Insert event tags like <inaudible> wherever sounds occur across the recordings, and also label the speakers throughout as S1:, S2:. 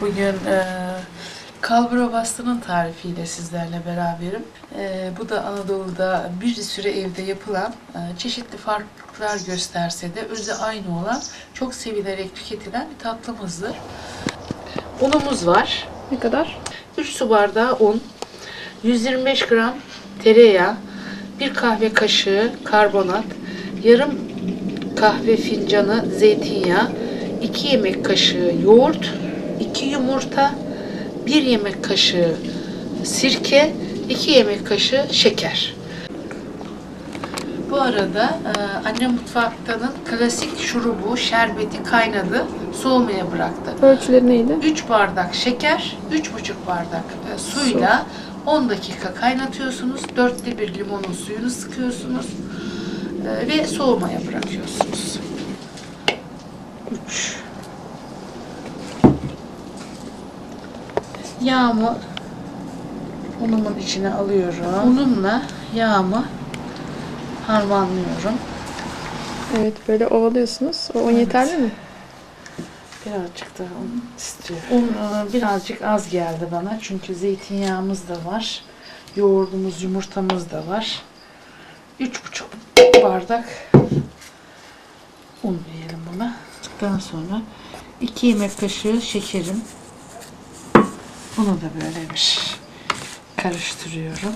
S1: Bugün e, kalbura bastının tarifiyle sizlerle beraberim. E, bu da Anadolu'da bir süre evde yapılan, e, çeşitli farklılıklar gösterse de özü aynı olan, çok sevilerek tüketilen bir tatlımızdır. Unumuz var.
S2: Ne kadar?
S1: 3 su bardağı un, 125 gram tereyağı, 1 kahve kaşığı karbonat, yarım kahve fincanı zeytinyağı, 2 yemek kaşığı yoğurt, 2 yumurta, 1 yemek kaşığı sirke, 2 yemek kaşığı şeker. Bu arada e, anne mutfaktanın klasik şurubu, şerbeti kaynadı, soğumaya bıraktı.
S2: Ölçüleri neydi?
S1: 3 bardak şeker, 3,5 bardak e, suyla 10 dakika kaynatıyorsunuz. Dörtte bir limonun suyunu sıkıyorsunuz. E, ve soğumaya bırakıyorsunuz. Yağımı unumun içine alıyorum. Unumla yağımı harmanlıyorum.
S2: Evet böyle ovalıyorsunuz. O un yeterli mi?
S1: Birazcık daha un istiyorum. Un e, birazcık az geldi bana çünkü zeytinyağımız da var. Yoğurdumuz, yumurtamız da var. Üç buçuk bardak un diyelim buna. Çıktıktan sonra iki yemek kaşığı şekerim. Bunu da böyle bir karıştırıyorum.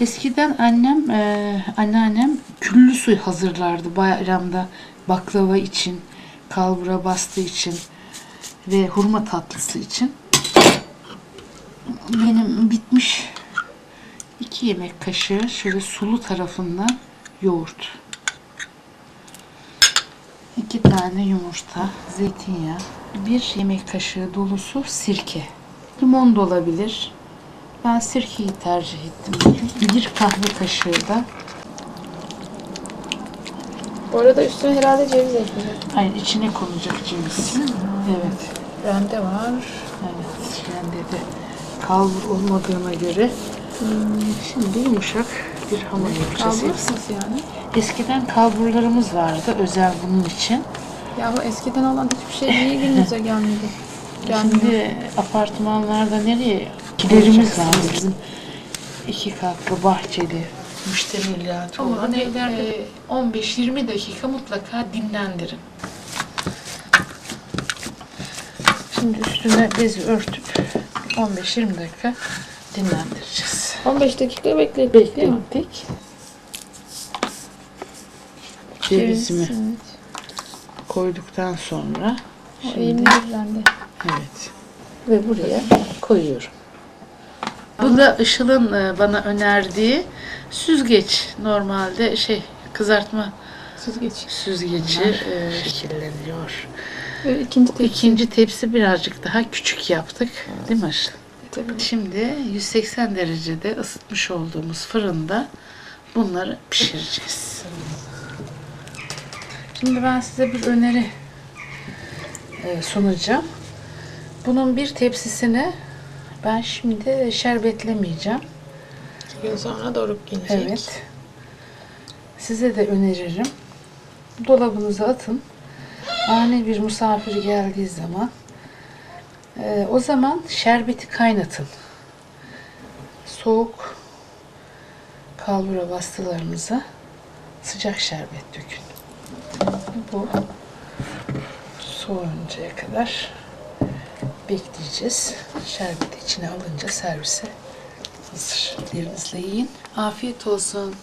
S1: Eskiden annem, e, anneannem küllü su hazırlardı bayramda baklava için, kalbura bastı için ve hurma tatlısı için. Benim bitmiş iki yemek kaşığı şöyle sulu tarafından yoğurt. İki tane yumurta, zeytinyağı, bir yemek kaşığı dolusu sirke. Limon da olabilir. Ben sirkeyi tercih ettim bugün. Bir kahve kaşığı da
S2: Bu arada üstüne herhalde ceviz ekleyeceğim.
S1: Hayır içine konacak ceviz. Evet.
S2: Bende var.
S1: Evet. Bende de kalbur olmadığına göre şimdi yumuşak bir hamur yapacağız.
S2: Kaldırsınız yani.
S1: Eskiden kalburlarımız vardı özel bunun için.
S2: Ya bu eskiden olan hiçbir şey niye günümüze <laughs> gelmedi? Gelmiyor.
S1: Şimdi apartmanlarda nereye? Kilerimiz var bizim. iki katlı bahçeli
S2: Ama
S1: olan
S2: hani,
S1: evlerde
S2: e,
S1: 15-20 dakika mutlaka dinlendirin. Şimdi üstüne bezi örtüp 15-20 dakika dinlendireceğiz.
S2: 15 dakika beklettik değil mi?
S1: Beklettik. Cevizimi
S2: Evet.
S1: koyduktan sonra
S2: O bende.
S1: evet ve buraya koyuyorum. Bu da Işıl'ın e, bana önerdiği süzgeç. Normalde şey kızartma
S2: Süzgeç.
S1: süzgeci e, şekilleniyor.
S2: Ve ikinci tepsi.
S1: İkinci tepsi birazcık daha küçük yaptık. Değil mi Işıl?
S2: Tabii.
S1: Şimdi 180 derecede ısıtmış olduğumuz fırında bunları pişireceğiz. Şimdi ben size bir öneri e, sunacağım. Bunun bir tepsisini ben şimdi şerbetlemeyeceğim.
S2: İki gün sonra doruk gelecek.
S1: Evet. Size de öneririm. Dolabınıza atın. Ani bir misafir geldiği zaman e, o zaman şerbeti kaynatın. Soğuk kalbura bastılarınıza sıcak şerbet dökün. Bu soğuyuncaya kadar bekleyeceğiz. Şerbeti içine alınca servise hazır. Elinizle yiyin. Afiyet olsun.